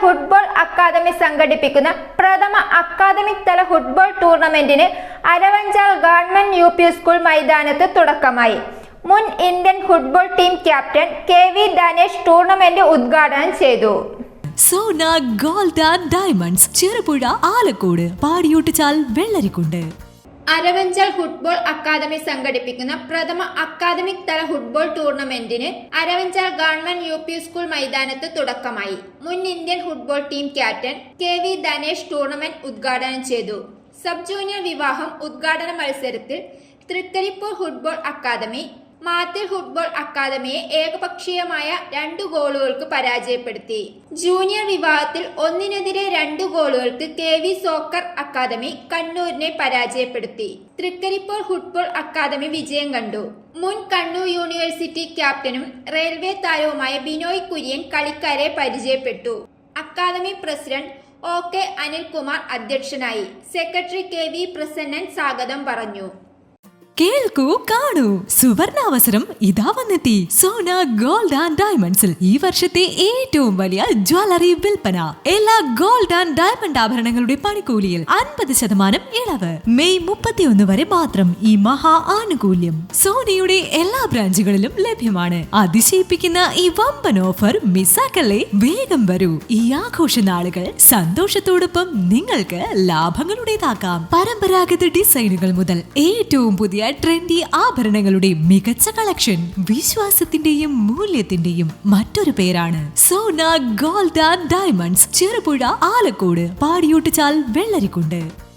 Football academy സംഘടിപ്പിക്കുന്ന പ്രഥമ academic തല football ടൂർണമെന്റിന് Aravanchal government U P school മൈതാനത്ത് തുടക്കമായി. മുൻ Indian football team captain K V Dhanesh tournament ഉദ്ഘാടനം ചെയ്തു. Sona gold and diamonds Cherupuzha Alakode Padiyottuchal Vellarikundu. Aravanchal football academy സംഘടിപ്പിക്കുന്ന പ്രഥമ അക്കാദമിക് തല football ടൂർണമെന്റിന് Aravanchal government U P school മൈതാനത്ത് തുടക്കമായി. മുൻ Indian football team captain K V Dhanesh tournament ഉദ്ഘാടനം ചെയ്തു. സബ് ജൂനിയർ വിവാഹം ഉദ്ഘാടന മത്സരത്തിൽ Trikaripur football academy Mathil football അക്കാദമിയെ ഏകപക്ഷീയമായ രണ്ടു ഗോളുകൾക്ക് പരാജയപ്പെടുത്തി. ജൂനിയർ വിഭാഗത്തിൽ ഒന്നിനെതിരെ രണ്ട് ഗോളുകൾക്ക് കെ വി സോക്കർ അക്കാദമി കണ്ണൂരിനെ പരാജയപ്പെടുത്തി. തൃക്കരിപ്പോൾ ഫുട്ബോൾ അക്കാദമി വിജയം കണ്ടു. മുൻ കണ്ണൂർ യൂണിവേഴ്സിറ്റി ക്യാപ്റ്റനും റെയിൽവേ താരവുമായ ബിനോയ് കുര്യൻ കളിക്കാരെ പരിചയപ്പെട്ടു. Academy president O K Anilkumar അധ്യക്ഷനായി. സെക്രട്ടറി കെ വി പ്രസന്നൻ സ്വാഗതം പറഞ്ഞു. കേൾക്കൂ കാണൂ. സുവർണാവസരം ഇതാ വന്നെത്തി. സോന ഗോൾഡ് ആൻഡ് ഡയമണ്ട്സിൽ ഈ വർഷത്തെ ഏറ്റവും വലിയ ജ്വല്ലറി വിൽപ്പന. എല്ലാ ഗോൾഡ് ആൻഡ് ഡയമണ്ട് ആഭരണങ്ങളുടെ പണിക്കൂലിയിൽ അൻപത് ശതമാനം ഇളവ്. മെയ് മുപ്പത്തിയൊന്ന് വരെ മാത്രം ഈ മഹാ ആനുകൂല്യം. സോനയുടെ എല്ലാ ബ്രാഞ്ചുകളിലും ലഭ്യമാണ്. അതിശയിപ്പിക്കുന്ന ഈ വമ്പൻ ഓഫർ മിസ്സാക്കല്ലേ? വേഗം വരൂ. ഈ ആഘോഷ നാളുകൾ സന്തോഷത്തോടൊപ്പം നിങ്ങൾക്ക് ലാഭങ്ങളുടേതാക്കാം. പരമ്പരാഗത ഡിസൈനുകൾ മുതൽ ഏറ്റവും പുതിയ ട്രെൻഡി ആഭരണങ്ങളുടെ മികച്ച കളക്ഷൻ വിശ്വാസത്തിന്റെയും മൂല്യത്തിന്റെയും മറ്റൊരു പേരാണ് Sona gold and diamonds Cherupuzha Alakode Padiyottuchal Vellarikundu.